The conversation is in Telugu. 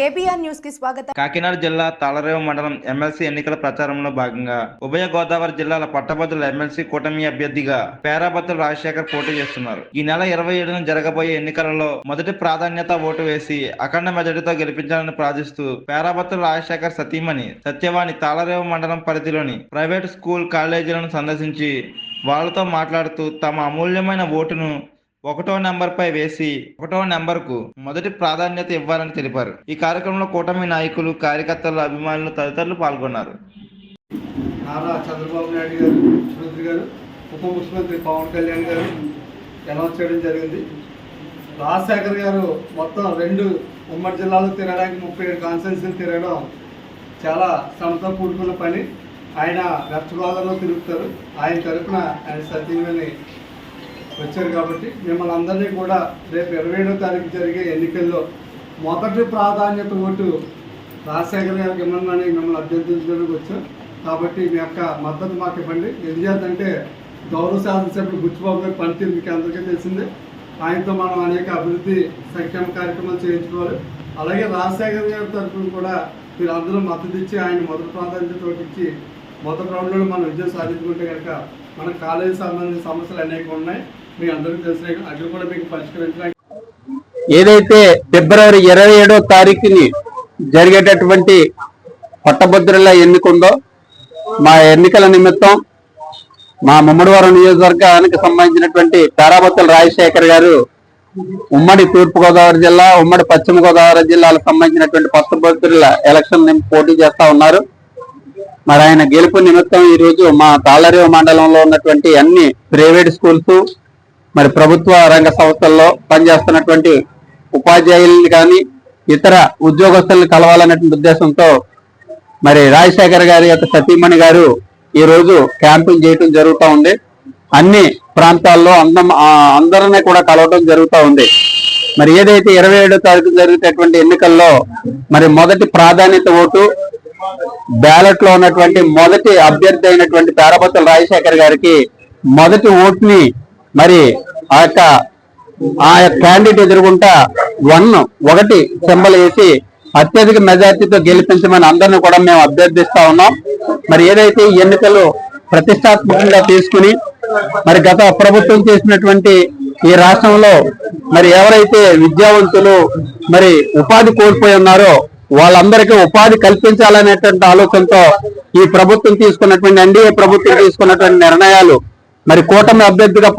కేబీఆర్ న్యూస్కి స్వాగతం. కాకినాడ జిల్లా తాళరేవు మండలం ఎమ్మెల్సీ ఎన్నికల ప్రచారంలో భాగంగా ఉభయ గోదావరి జిల్లాల పట్టభద్రుల ఎమ్మెల్సీ కూటమి అభ్యర్థిగా పేరాబత్తుల రాజశేఖర్ పోటీ చేస్తున్నారు. ఈ నెల ఇరవై ఏడున జరగబోయే ఎన్నికలలో మొదటి ప్రాధాన్యత ఓటు వేసి అఖండ మెజార్టీతో గెలిపించాలని ప్రార్థిస్తూ పేరాభద్రుల రాజశేఖర్ సతీమణి సత్యవాణి తాళరేవు మండలం పరిధిలోని ప్రైవేట్ స్కూల్ కాలేజీలను సందర్శించి వాళ్ళతో మాట్లాడుతూ తమ అమూల్యమైన ఓటును ఒకటో నెంబర్ పై వేసి ఒకటో నెంబర్కు మొదటి ప్రాధాన్యత ఇవ్వాలని తెలిపారు. ఈ కార్యక్రమంలో కూటమి నాయకులు కార్యకర్తలు అభిమానులు తదితరులు పాల్గొన్నారు. నారా చంద్రబాబు నాయుడు గారు ముఖ్యమంత్రి గారు ఉప ముఖ్యమంత్రి పవన్ కళ్యాణ్ గారు అనౌన్స్ చేయడం జరిగింది. రాజశేఖర్ గారు మొత్తం రెండు ఉమ్మడి జిల్లాలో తిరగడానికి ముప్పై ఏడు కాన్స్టిట్యూన్సీలు తిరగడం చాలా శ్రమతో కూడుకున్న పని. ఆయన వెస్ట్ గోదావరిలో తిరుగుతారు. ఆయన తరఫున ఆయన సతీమణి వచ్చారు కాబట్టి మిమ్మల్ని అందరినీ కూడా రేపు ఇరవై ఏడో తారీఖు జరిగే ఎన్నికల్లో మొదటి ప్రాధాన్యత ఓటు రాజశేఖర్ గారికి ఇమ్మని మిమ్మల్ని అభ్యర్థించడానికి వచ్చాం. కాబట్టి మీ యొక్క మద్దతు మాకు ఇవ్వండి. ఎందుకంటే గౌరవ శాసనసభ్యులు బుచ్చిబాబు గారి పనితీరు మీకు అందరికీ తెలిసిందే. ఆయనతో మనం అనేక అభివృద్ధి సంక్షేమ కార్యక్రమాలు చేయించుకోవాలి. అలాగే రాజశేఖర్ గారి తరఫున కూడా మీరు అందరూ మద్దతు ఇచ్చి ఆయన మొదటి ప్రాధాన్యత ఇచ్చి మొదటి రౌండ్లో మనం విజయం సాధించుకుంటే కనుక మన కాలేజీ సంబంధించిన సమస్యలు అనేక ఉన్నాయి. మీ అందరికీ తెలిసినాయి కూడా మీకు పరిష్కరించడానికి ఏదైతే ఫిబ్రవరి ఇరవై ఏడో తారీఖుని జరిగేటటువంటి పట్టభద్రుల ఎన్నిక ఉందో మా ఎన్నికల నిమిత్తం మా ముమ్మడివారం నియోజకవర్గానికి సంబంధించినటువంటి తారాబత్తుల రాజశేఖర్ గారు ఉమ్మడి తూర్పుగోదావరి జిల్లా ఉమ్మడి పశ్చిమ గోదావరి జిల్లాలకు సంబంధించినటువంటి పట్టభద్రుల ఎలక్షన్ని పోటీ చేస్తా ఉన్నారు. మరి ఆయన గెలుపు నిమిత్తం ఈరోజు మా తాళరేవు మండలంలో ఉన్నటువంటి అన్ని ప్రైవేట్ స్కూల్స్ మరి ప్రభుత్వ రంగ సంస్థల్లో పనిచేస్తున్నటువంటి ఉపాధ్యాయుల్ని కానీ ఇతర ఉద్యోగస్తుల్ని కలవాలనేటువంటి ఉద్దేశంతో మరి రాజశేఖర్ గారి యొక్క సతీమణి గారు ఈ రోజు క్యాంపింగ్ చేయటం జరుగుతూ ఉంది. అన్ని ప్రాంతాల్లో అందం అందరినీ కూడా కలవటం జరుగుతూ ఉంది. మరి ఏదైతే ఇరవై ఏడో తారీఖు జరిగేటటువంటి ఎన్నికల్లో మరి మొదటి ప్రాధాన్యత ఓటు బ్యాలెట్లో ఉన్నటువంటి మొదటి అభ్యర్థి అయినటువంటి పేరపతుల రాజశేఖర్ గారికి మొదటి ఓటుని మరి ఆ యొక్క ఆ యొక్క క్యాండిడేట్ ఎదుర్కొంటా వన్ ఒకటి సింబల్ వేసి అత్యధిక మెజార్టీతో గెలిపించమని అందరిని కూడా మేము అభ్యర్థిస్తా ఉన్నాం. మరి ఏదైతే ఈ ఎన్నికలు ప్రతిష్టాత్మకంగా తీసుకుని మరి గత ప్రభుత్వం చేసినటువంటి ఈ రాష్ట్రంలో మరి ఎవరైతే విద్యావంతులు మరి ఉపాధి కోల్పోయి ఉన్నారో వాళ్ళందరికీ ఉపాధి కల్పించాలనేటువంటి ఆలోచనతో ఈ ప్రభుత్వం తీసుకున్నటువంటి ఎన్డీఏ ప్రభుత్వం తీసుకున్నటువంటి నిర్ణయాలు మరి కూటమి అభ్యర్థిగా